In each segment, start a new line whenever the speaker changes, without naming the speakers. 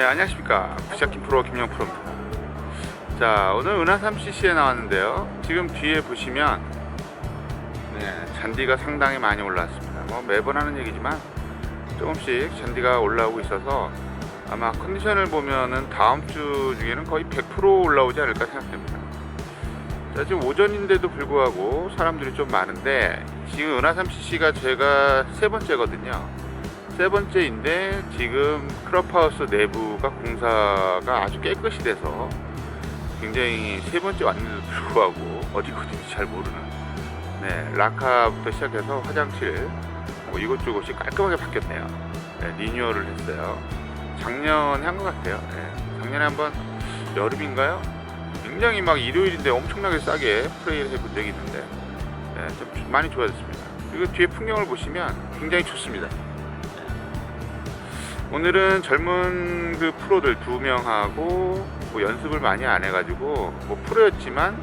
네, 안녕하십니까. 부샤킨 프로 김영 프로입니다. 자, 오늘 은하 3cc에 나왔는데요. 지금 뒤에 보시면 네, 잔디가 상당히 많이 올라왔습니다. 뭐 매번 하는 얘기지만 조금씩 잔디가 올라오고 있어서 아마 컨디션을 보면은 다음 주 중에는 거의 100% 올라오지 않을까 생각됩니다. 자, 지금 오전인데도 불구하고 사람들이 좀 많은데 지금 은하 3cc가 제가 세 번째거든요. 세 번째인데 지금 클럽하우스 내부가 공사가 아주 깨끗이 돼서 굉장히 세 번째 왔는데도 불구하고 어디 어딘지 잘 모르는 네 라카부터 시작해서 화장실 뭐 이곳저곳이 깔끔하게 바뀌었네요. 네, 리뉴얼을 했어요. 작년에 한 것 같아요. 네, 작년에 한번 여름인가요? 굉장히 막 일요일인데 엄청나게 싸게 프레이를 해본 적이 있는데 네, 좀 많이 좋아졌습니다. 그리고 뒤에 풍경을 보시면 굉장히 좋습니다. 오늘은 젊은 그 프로들 두 명하고 뭐 연습을 많이 안 해가지고 뭐 프로였지만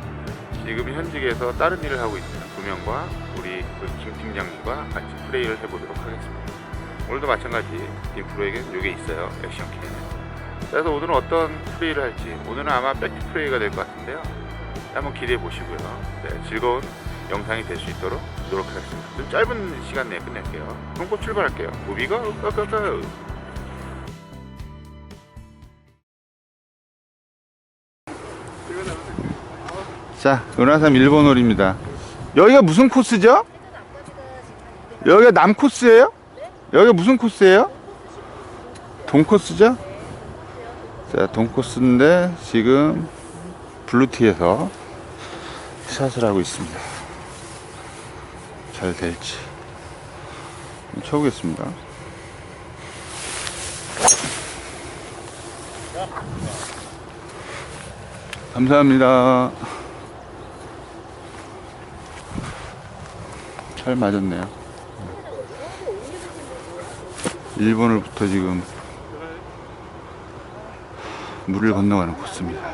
지금 현직에서 다른 일을 하고 있는 두 명과 우리 그김 팀장님과 같이 플레이를 해보도록 하겠습니다. 오늘도 마찬가지 팀 프로에게는 이게 있어요. 액션 캔. 그래서 오늘은 어떤 플레이를 할지 오늘은 아마 백티 플레이가 될 것 같은데요. 한번 기대해 보시고요. 네, 즐거운 영상이 될 수 있도록 노력하겠습니다. 좀 짧은 시간 내에 끝낼게요. 그럼 곧 출발할게요. 무비가 까까까. 자, 은하삼 일본홀입니다. 여기가 무슨 코스죠? 여기가 남 코스예요? 여기가 무슨 코스예요? 동 코스죠? 자, 동 코스인데 지금 블루티에서 샷을 하고 있습니다. 잘 될지 쳐보겠습니다. 감사합니다. 잘 맞았네요. 일본으로부터 지금 물을 건너가는 코스입니다.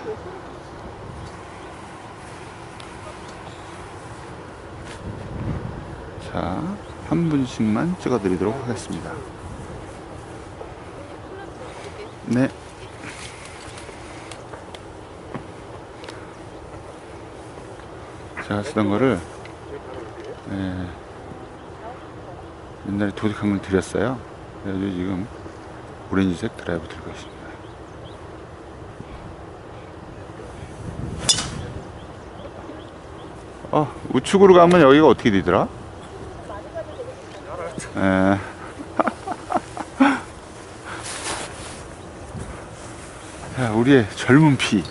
자, 한 분씩만 찍어 드리도록 하겠습니다. 네. 제가 쓰던 거를 예, 옛날에 도색한 걸 드렸어요. 그래가지고 지금 오렌지색 드라이브 들고 있습니다. 어, 우측으로 가면 여기가 어떻게 되더라? 에. 자, 우리의 젊은 피.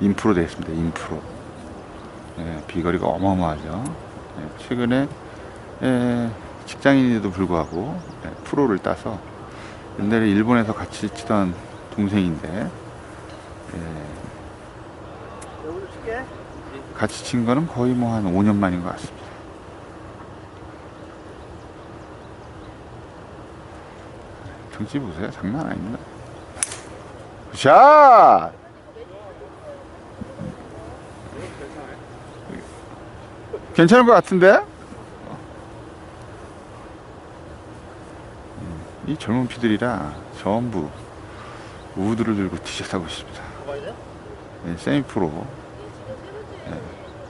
인프로 되겠습니다. 인프로. 예, 비거리가 어마어마하죠. 예, 최근에 예, 직장인에도 불구하고 예, 프로를 따서 옛날에 일본에서 같이 치던 동생인데 예, 같이 친 거는 거의 뭐 한 5년 만인 것 같습니다. 등치 보세요. 장난 아닙니다. 샷! 괜찮은 것 같은데? 이 젊은 피들이라 전부 우드를 들고 티셔츠 하고 있습니다. 네, 세미 프로 네,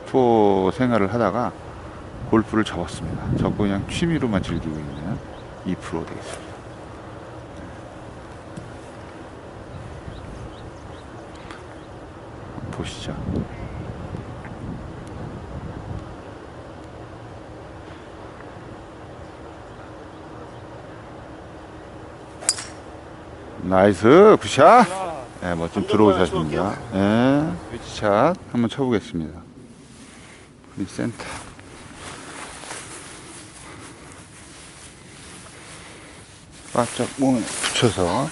투어 생활을 하다가 골프를 접었습니다. 접고 그냥 취미로만 즐기고 있는 이 프로 되겠습니다. 한번 보시죠. 나이스 굿샷. 네, 멋진 들어오 샷입니다. 네, 위치샷. 한번 쳐보겠습니다. 우리 센터. 바짝 몸에 붙여서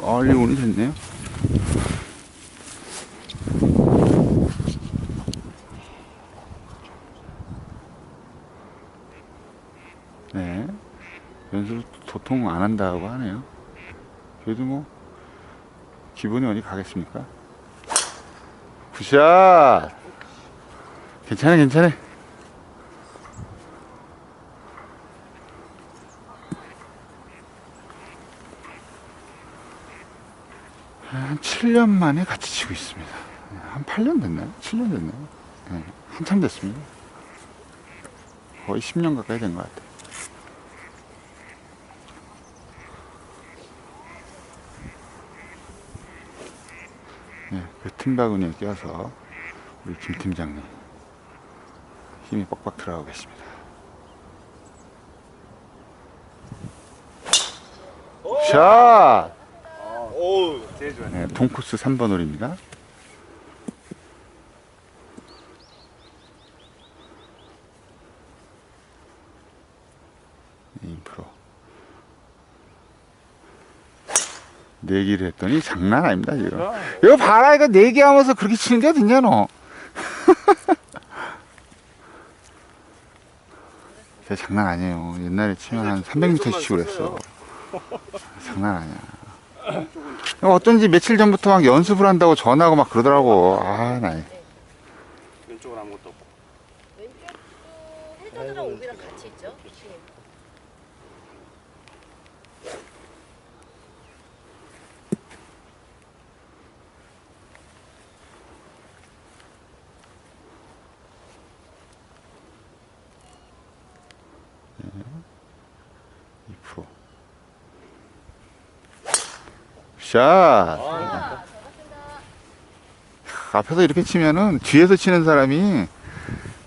멀리 오니 됐네요 네. 도통 안 한다고 하네요. 그래도 뭐, 기분이 어디 가겠습니까? 굿샷! 괜찮아, 괜찮아. 한 7년 만에 같이 치고 있습니다. 한 8년 됐나요? 7년 됐나요? 네, 한참 됐습니다. 거의 10년 가까이 된 것 같아요. 틈바구니에 껴서 우리 김 팀장님 힘이 빡빡 들어가고 계십니다. 샷!
오우 제일 좋아요.
네, 동코스 3번 홀입니다. 인프로. 내기를 했더니 장난 아닙니다, 지금. 이거 봐라, 이거 내기하면서 그렇게 치는 게 어딨냐, 너. 제 장난 아니에요. 옛날에 치면 한 300m 치고 그랬어. 장난 아니야. 어쩐지 며칠 전부터 막 연습을 한다고 전화하고 막 그러더라고. 아, 나.
왼쪽은 아무것도 없고.
왼쪽도 헤드랑 오비랑 같이?
이 프로. 샷! 앞에서 이렇게 치면은 뒤에서 치는 사람이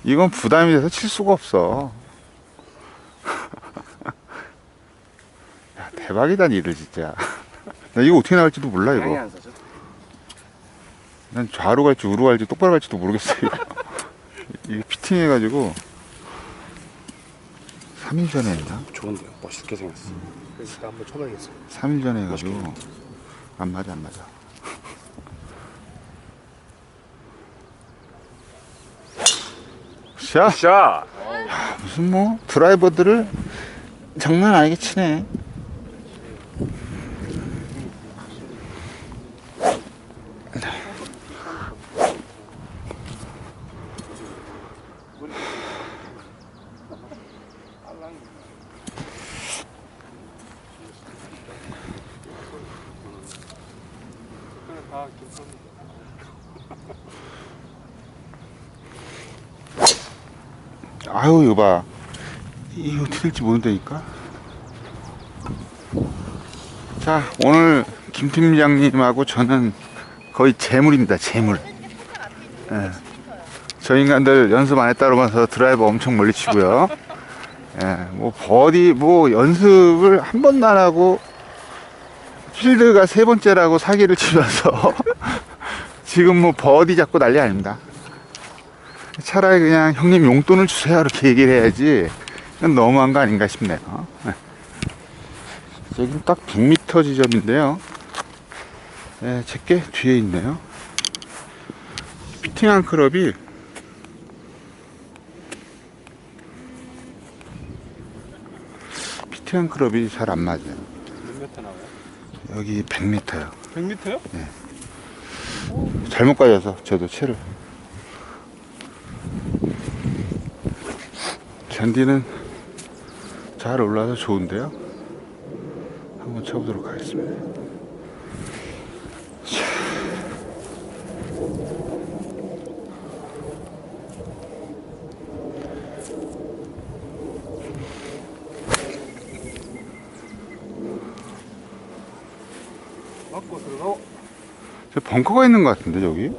이건 부담이 돼서 칠 수가 없어. 야, 대박이다, 니들 진짜. 나 이거 어떻게 나갈지도 몰라, 이거. 난 좌로 갈지 우로 갈지 똑바로 갈지도 모르겠어, 이거. 이게 피팅해가지고 3일 전에 했나?
좋은데요. 멋있게 생겼어. 그러니까 한번 쳐봐야겠어요.
3일 전에 해가지고 안 맞아 안 맞아 샷!
샷.
무슨 뭐 드라이버들을 장난 아니게 치네 아유 이거 봐. 이거 어떻게 될지 모른다니까? 자 오늘 김 팀장님하고 저는 거의 재물입니다 재물. 예. 저 인간들 연습 안 했다면서 드라이버 엄청 멀리 치고요. 예, 뭐 버디 뭐 연습을 한 번도 안 하고 필드가 세 번째라고 사기를 치면서 지금 뭐 버디 잡고 난리 아닙니다 차라리 그냥 형님 용돈을 주세요. 이렇게 얘기를 해야지. 너무한 거 아닌가 싶네요. 네. 여기는 딱 100m 지점인데요. 네, 제게 뒤에 있네요. 피팅한 클럽이 피팅한 클럽이 잘 안 맞아요.
몇 미터 나와요?
여기 100m요
100미터요?
잘못 가져서 저도 채를 잔디는 잘 올라서 좋은데요? 한번 쳐보도록 하겠습니다. 자. 저 벙커가 있는 것 같은데 여기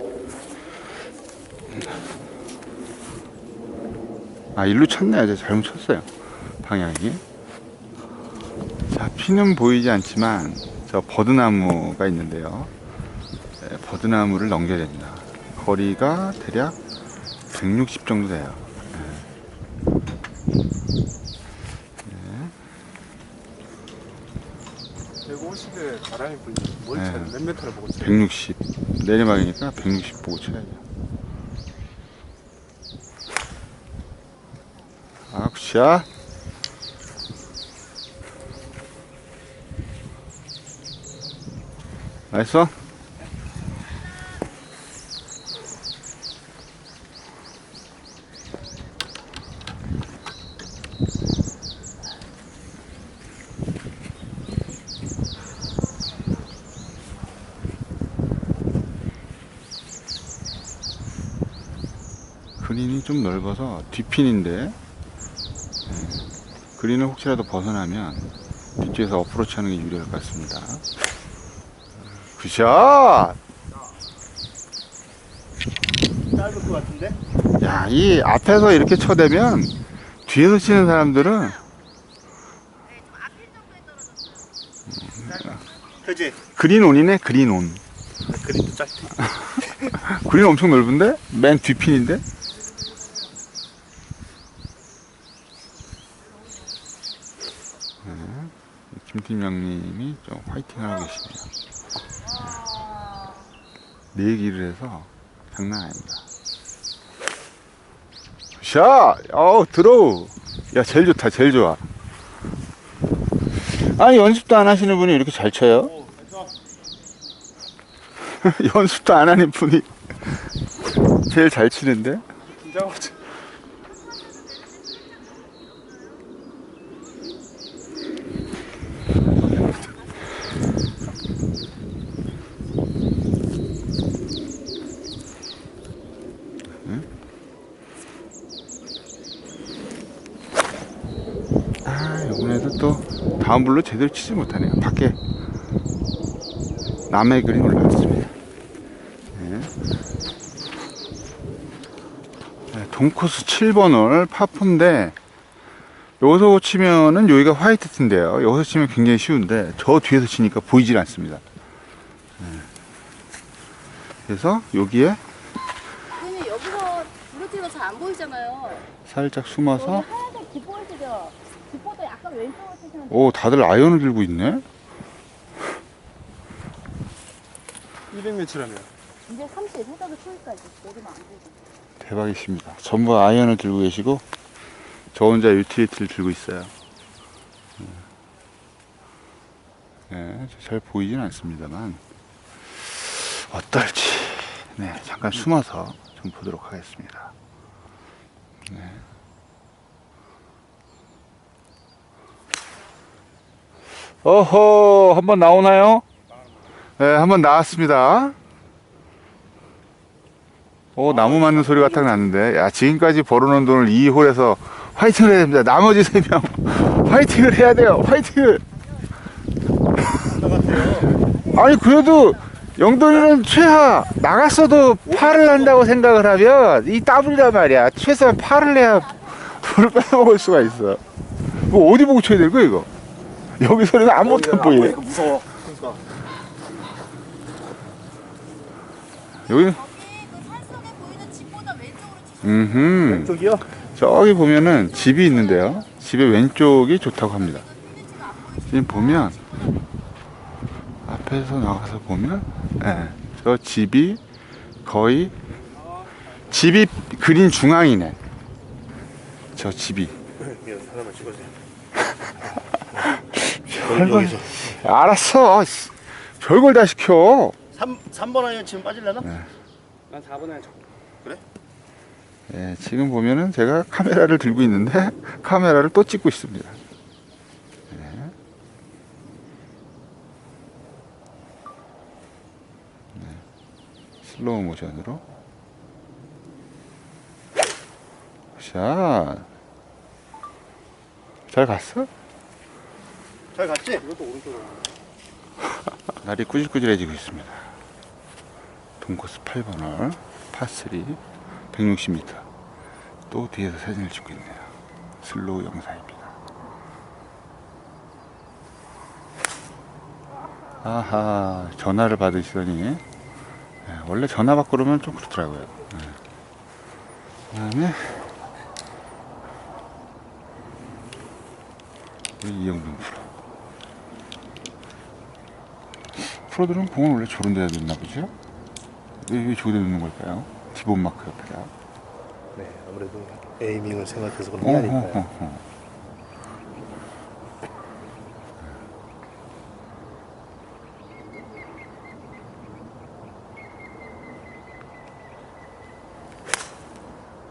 아 일로 쳤네 제가 잘못 쳤어요 방향이 자 피는 보이지 않지만 저 버드나무가 있는데요 네, 버드나무를 넘겨야 됩니다 거리가 대략 160 정도 돼요
150에 바람이 불지. 뭘
네.
쳐요? 몇 미터를 보고 쳐요?
160 내리막이니까 160 보고 쳐야죠 Ah, puxar. Aí só. 그린이 좀 넓어서 뒷핀인데 그린을 혹시라도 벗어나면 뒤쪽에서 어프로치 하는 게 유리할 것 같습니다. 굿샷!
짧을 것 같은데?
야, 이 앞에서 이렇게 쳐대면 뒤에서 치는 사람들은
그지?
그린 온이네, 그린 온.
그림도 짧대.
그린 엄청 넓은데? 맨 뒷핀인데? 네, 김팀장님이 좀 화이팅을 하고 계시네요. 네 얘기를 해서 장난 아닙니다. 샷! 어우, 들어우! 야, 제일 좋다, 제일 좋아. 아니, 연습도 안 하시는 분이 이렇게 잘 쳐요? 연습도 안 하는 분이 제일 잘 치는데?
긴장하고
이번에도 또 다음 불로 제대로 치지 못하네요. 밖에 남의 그림 올라왔습니다. 네. 네, 동코스 7번을 파프인데 여기서 치면은 여기가 화이트 팀인데요. 여기서 치면 굉장히 쉬운데 저 뒤에서 치니까 보이질 않습니다. 네. 그래서 여기에
여기서 부르티가 잘 안 보이잖아요.
살짝 숨어서
하얀색 깃보이시죠? 깃보도 약간 왼쪽으로 치시면 돼요.
오 다들 아이언을 들고 있네.
200m라며.
이제 30, 해저드 초기까지 내리면 안 되죠.
대박이십니다. 전부 아이언을 들고 계시고 저 혼자 유틸리티를 들고 있어요. 네, 잘 보이진 않습니다만 어떨지 네, 잠깐 숨어서 좀 보도록 하겠습니다. 네. 어허, 한번 나오나요? 네, 한번 나왔습니다. 오, 나무 맞는 소리가 딱 났는데. 야, 지금까지 벌어놓은 돈을 이 홀에서 화이팅을 해야 됩니다. 나머지 세명 화이팅을 해야 돼요. 화이팅을. 아니, 그래도 영돈이는 최하 나갔어도 팔을 한다고 생각을 하면 이 더블이란 말이야. 최소한 팔을 해야 돈을 빼먹을 수가 있어. 뭐 어디 보고 쳐야 될 거야, 이거? 여기 소리는 아무것도 안 보이네.
무서워.
여기,
거기 그 산속에 보이는 집보다 왼쪽으로 치시면
음흠.
저기요?
저기 보면은 집이 있는데요. 집의 왼쪽이 좋다고 합니다. 지금 보면 앞에서 나가서 보면 예, 저 집이 거의 집이 그린 중앙이네. 저 집이.
미안, 사람을 찍어주세요.
별걸 알았어. 씨. 별걸 다 시켜.
3, 3번 아니면 지금 빠질려나?
난 4번 안에 쳐.
예, 지금 보면은 제가 카메라를 들고 있는데 카메라를 또 찍고 있습니다. 예. 네, 슬로우 모션으로 샷. 잘 갔어?
잘 갔지?
이것도 오른쪽으로.
날이 꾸질꾸질해지고 있습니다. 동코스 8번홀 파3 160m 또 뒤에서 사진을 찍고 있네요. 슬로우 영상입니다. 아하 전화를 받으시더니 네, 원래 전화 받고 그러면 좀 그렇더라고요. 네. 그 다음에 우리 이영동 프로. 프로들은 공을 원래 저런 데다 놓나 보죠? 왜, 왜 저기다 놓는 걸까요? 기본 마크 옆에다.
네, 아무래도 에이밍을 생각해서 그런 게 아닐까요?
어허허허.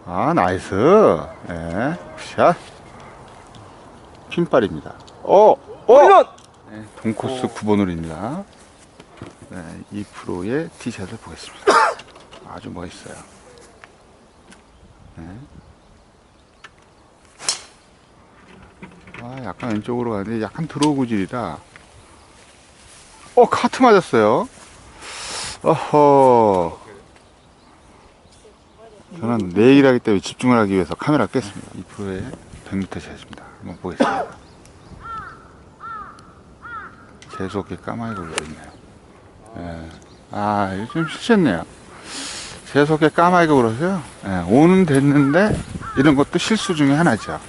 아, 나이스. 예. 샷. 핀발입니다. 어! 어! 네, 동코스 9번 홀입니다. 네, 2%의 티셔츠 보겠습니다. 아주 멋있어요. 네. 아, 약간 왼쪽으로 가는데 약간 드로우 구질이라. 어, 카트 맞았어요. 어허. 저는 내일 하기 때문에 집중을 하기 위해서 카메라 깼습니다. 2%의 100m 샷입니다. 한번 보겠습니다. 재수없게 까마귀 걸려 있네요. 예. 아, 좀 실수했네요. 재수없게 까마귀가 울어서요. 예, 오는 됐는데 이런 것도 실수 중에 하나죠.